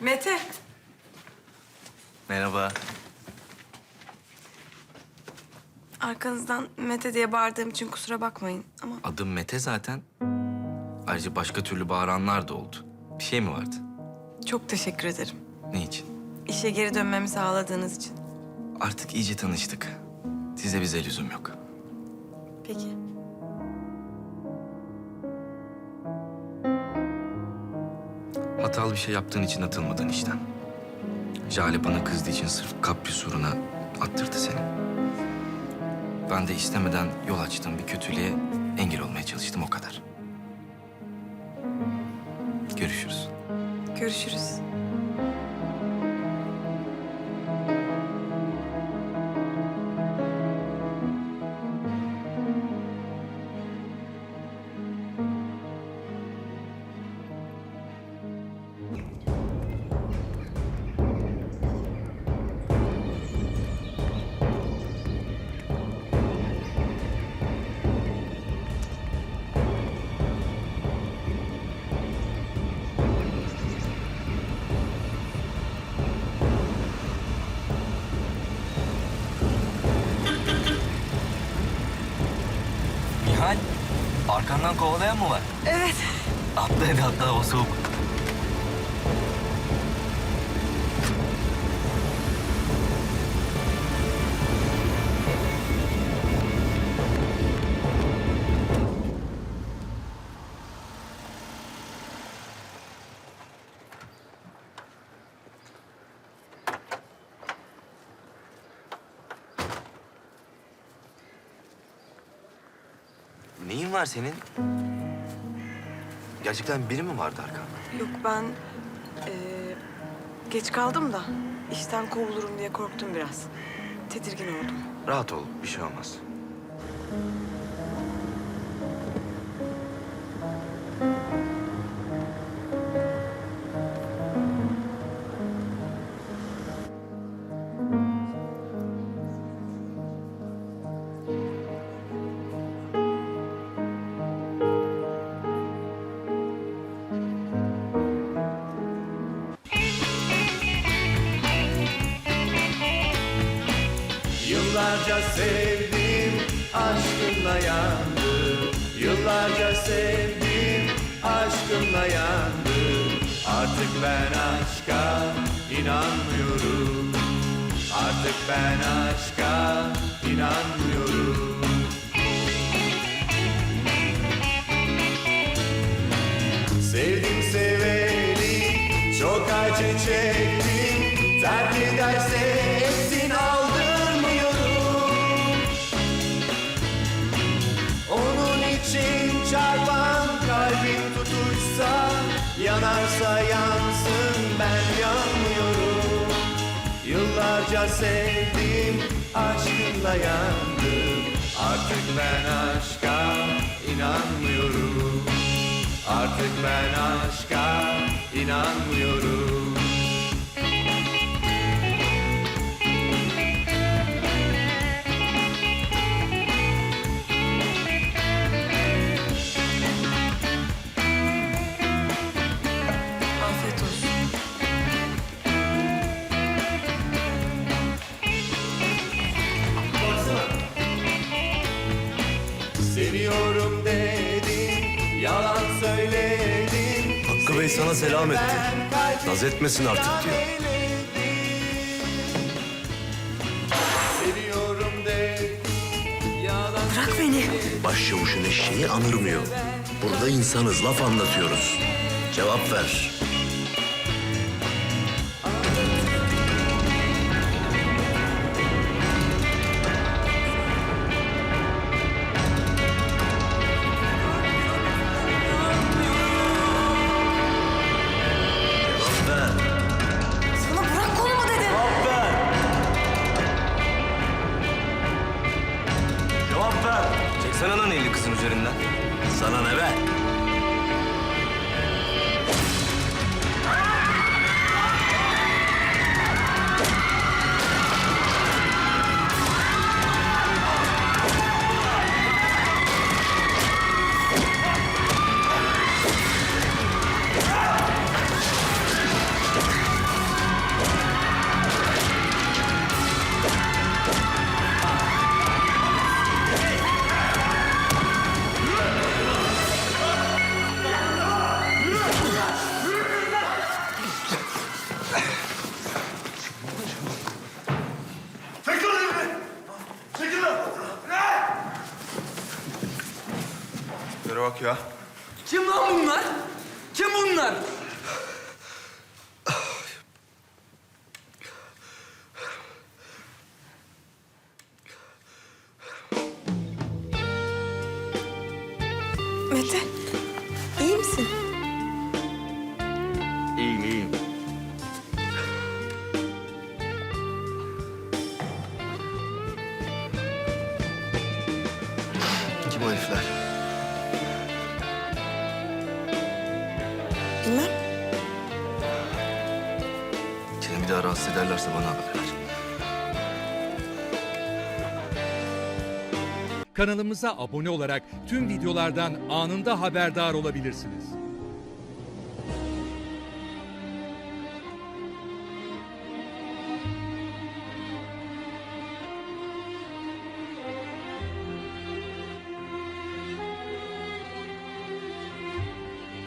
Mete. Merhaba. Arkanızdan Mete diye bağırdığım için kusura bakmayın ama Adım Mete zaten. Ayrıca başka türlü bağıranlar da oldu. Bir şey mi vardı? çok teşekkür ederim. Ne için? İşe geri dönmemi sağladığınız için. Artık iyice tanıştık. Size bize lüzum yok. Peki. Hatalı bir şey yaptığın için atılmadın işten. Jale bana kızdığı için sırf kapris uğruna attırdı seni. Ben de istemeden yol açtığım bir kötülüğe engel olmaya çalıştım o kadar. Görüşürüz. Görüşürüz. Nihal, arkandan kovalayan mı var? Evet. Atla hadi atla o soğuk. Neyin var senin? Gerçekten biri mi vardı arkanda? Yok ben eee, geç kaldım da işten kovulurum diye korktum biraz. Tedirgin oldum. Rahat ol, bir şey olmaz. Yıllarca sevdim, aşkınla yandım. Yıllarca sevdim, aşkınla yandım. Artık ben aşka inanmıyorum. Artık ben aşka inanmıyorum. Sevdim seveli, çok acı çektim. Terk ederse tutuşsa Yanarsa yansın ben yanmıyorum Yıllarca sevdim aşkınla yandım. Artık ben aşka inanmıyorum. Artık ben aşka inanmıyorum Bey sana selam etti. Naz etmesin artık diyor. Bırak beni. Başçavuşun eşeği anırmıyor. Burada insanız, laf anlatıyoruz. Cevap ver. Cevap ver. Çeksene lan elini kızın üzerinden. Sana ne be? Bak ya. Kim lan bunlar? Kim bunlar? Mete, iyi misin? İyiyim iyiyim. Kim o herifler? Rahatsız ederlerse bana haber ver. Kanalımıza abone olarak tüm videolardan anında haberdar olabilirsiniz.